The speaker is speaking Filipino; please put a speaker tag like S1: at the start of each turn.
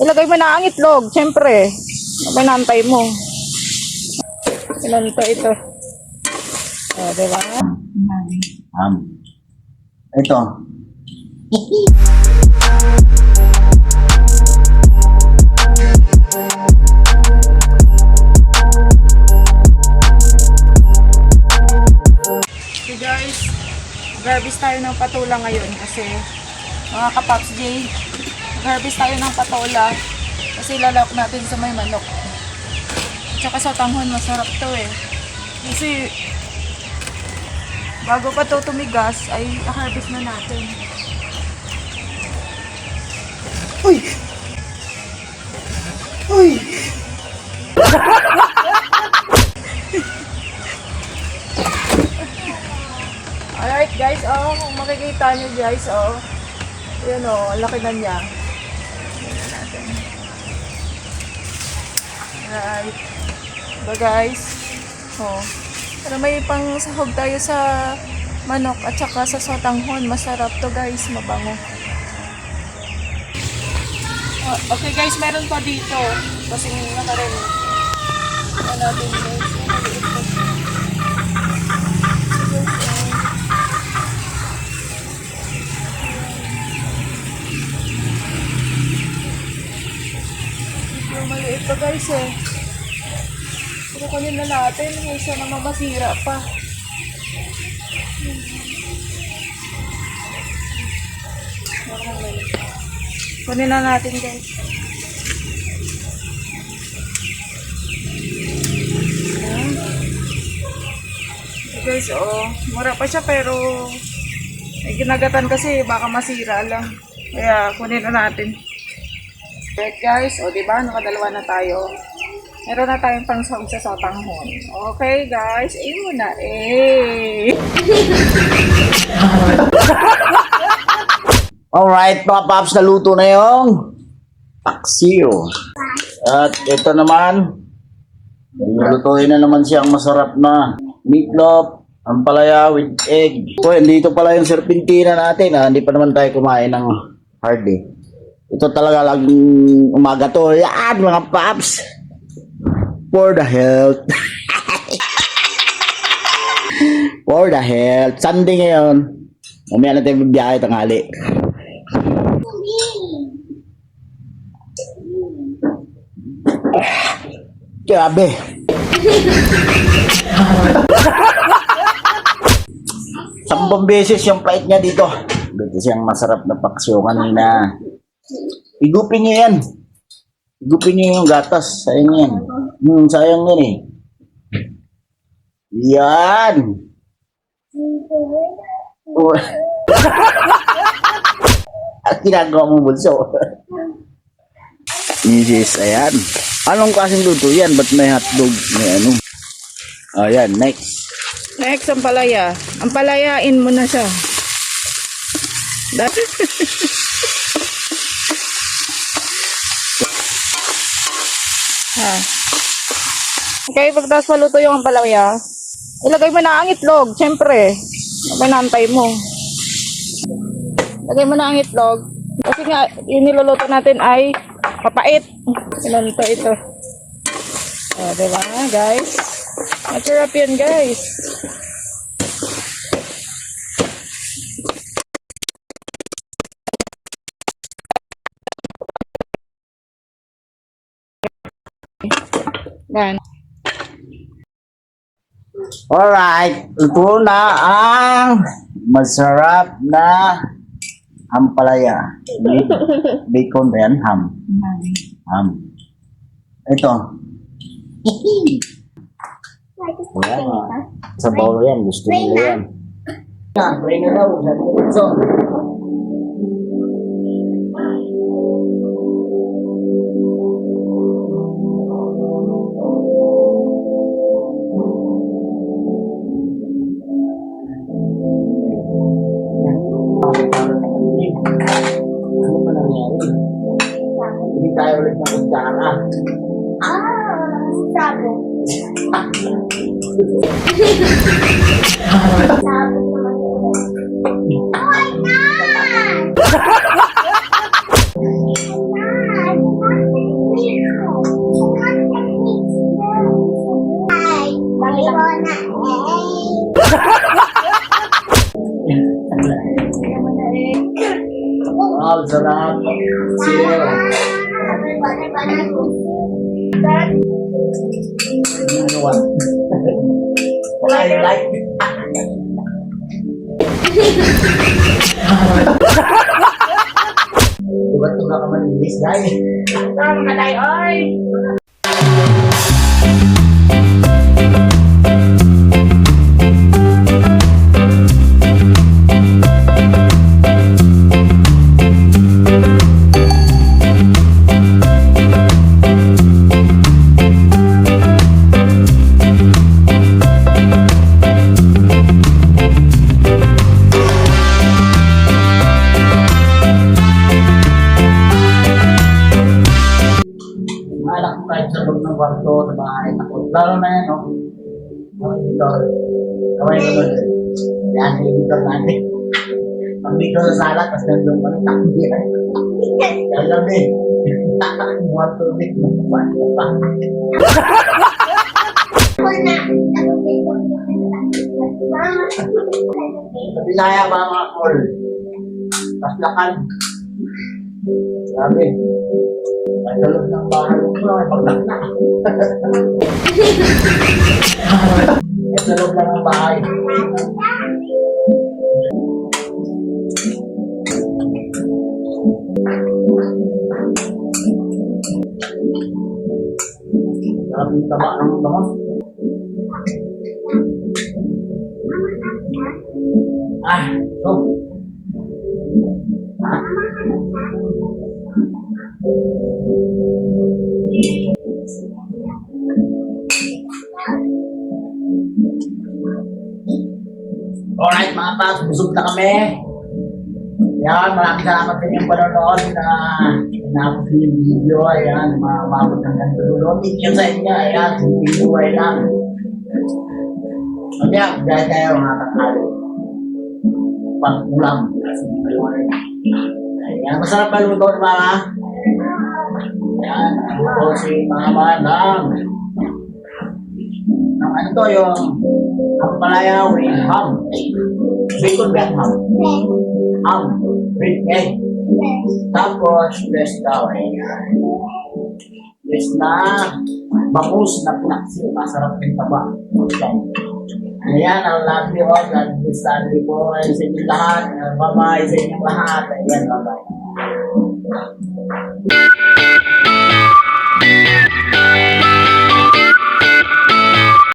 S1: Ilagay mo na ang itlog, syempre. Ano ba inaantay mo? Ilan to ito? O, diba?
S2: Um, ito.
S1: So guys, mag-harvest tayo ng patola ngayon kasi mga kapaps J, mag-harvest tayo ng patola kasi lalak natin sa may manok. Tsaka sa tanghon, masarap to eh. Kasi bago pa to tumigas ay harvest na natin. Uy! Uy! Alright guys, oh, kung makikita nyo guys, oh. Yan oh, laki na niya. Tingnan natin. Alright. Diba guys? Oh. Pero may pang sahog tayo sa manok at saka sa sotanghon. Masarap to guys, mabango. Oh, okay guys, meron pa dito. Kasi nakarin. Ano natin guys? Ang pa guys eh. Pero kunin na natin, isa naman masira pa. Kunin na natin guys. Okay, guys, oh, mura pa siya pero may ginagatan kasi baka masira lang. Kaya kunin na natin. Right guys, o di ba nakadalawa na tayo. Meron na tayong pangsahog sa sotanghon. Okay guys, eh muna eh.
S2: Alright, mga paps, naluto na yung paksiw. At ito naman, lulutuin na naman siyang masarap na meatloaf, ampalaya with egg. So, dito pala yung serpentina natin. Ah. Hindi pa naman tayo kumain ng hardly. Ito talaga laging umaga to. Yan, mga paps. For the health. For the health. Sunday ngayon. Mamaya na tayo bibiyahe tanghali. Grabe. Sampung beses yung plate niya dito. Dito siyang masarap na paksyo kanina. Igupin niyo yan. Igupin niyo yung gatas. Sayang yan. Hmm, sayang yan eh. Yan. Oh. At ginagawa mo bulso. Mrs. Ayan. Anong klaseng luto yan? Ba't may hotdog? May ano? Ayan, next.
S1: Next, ang palaya. Ang palayain mo na siya. ha. Okay, pagtas maluto yung palaya, ilagay mo na ang itlog, syempre. Ba inaantay mo? Ilagay mo na ang itlog. Kasi nga, yung niluluto natin ay papait. Ilan to ito? O, diba, guys? Masarap yan, guys. Yan.
S2: Alright, ito na ang masarap na ampalaya. Ba- Bacon ba yan? Ham. Ham. Ito. Ayan. Sa bowl yan. Gusto nila yan. So, Wow, sarap. Chill. Sarap what? I like. Diba ito ka manilis?
S1: Tama ka tayo, oy!
S2: Lalo na yan, no? Ang editor. Kamay ko nun. Yan, editor natin. Ang dito sa sala, tapos nandun pa ng takbo yan. Kaya gabi, mga tubig, mga pa. Sa Bisaya ba mga kol? Paslakan. Sabi, ng. Ay talog lang ang bahay. Sabi tama ang tama. Ah, so. Alright mga paps, busog na kami. Yan, maraming salamat sa inyong panonood na tinapos niyo yung video. Ayan, mamabot ng ganito dulo. Thank you sa inyo. Ayan, simpleng buhay lang. Mamaya, dahil tayo mga kakalo. Pang-ulam. Ayan, masarap pa luto mga. Ayan, luto si mga manang. Ano to yung ang palaya with ham. Bacon ba ham? Ham. With egg. Tapos, fresh daw. Ayan. Fresh na bangus na pinaksi. Masarap yung taba. Ayan. Ang love you all. God bless. Ayan sa inyong lahat. Bye-bye sa inyong lahat. Ayan, bye-bye.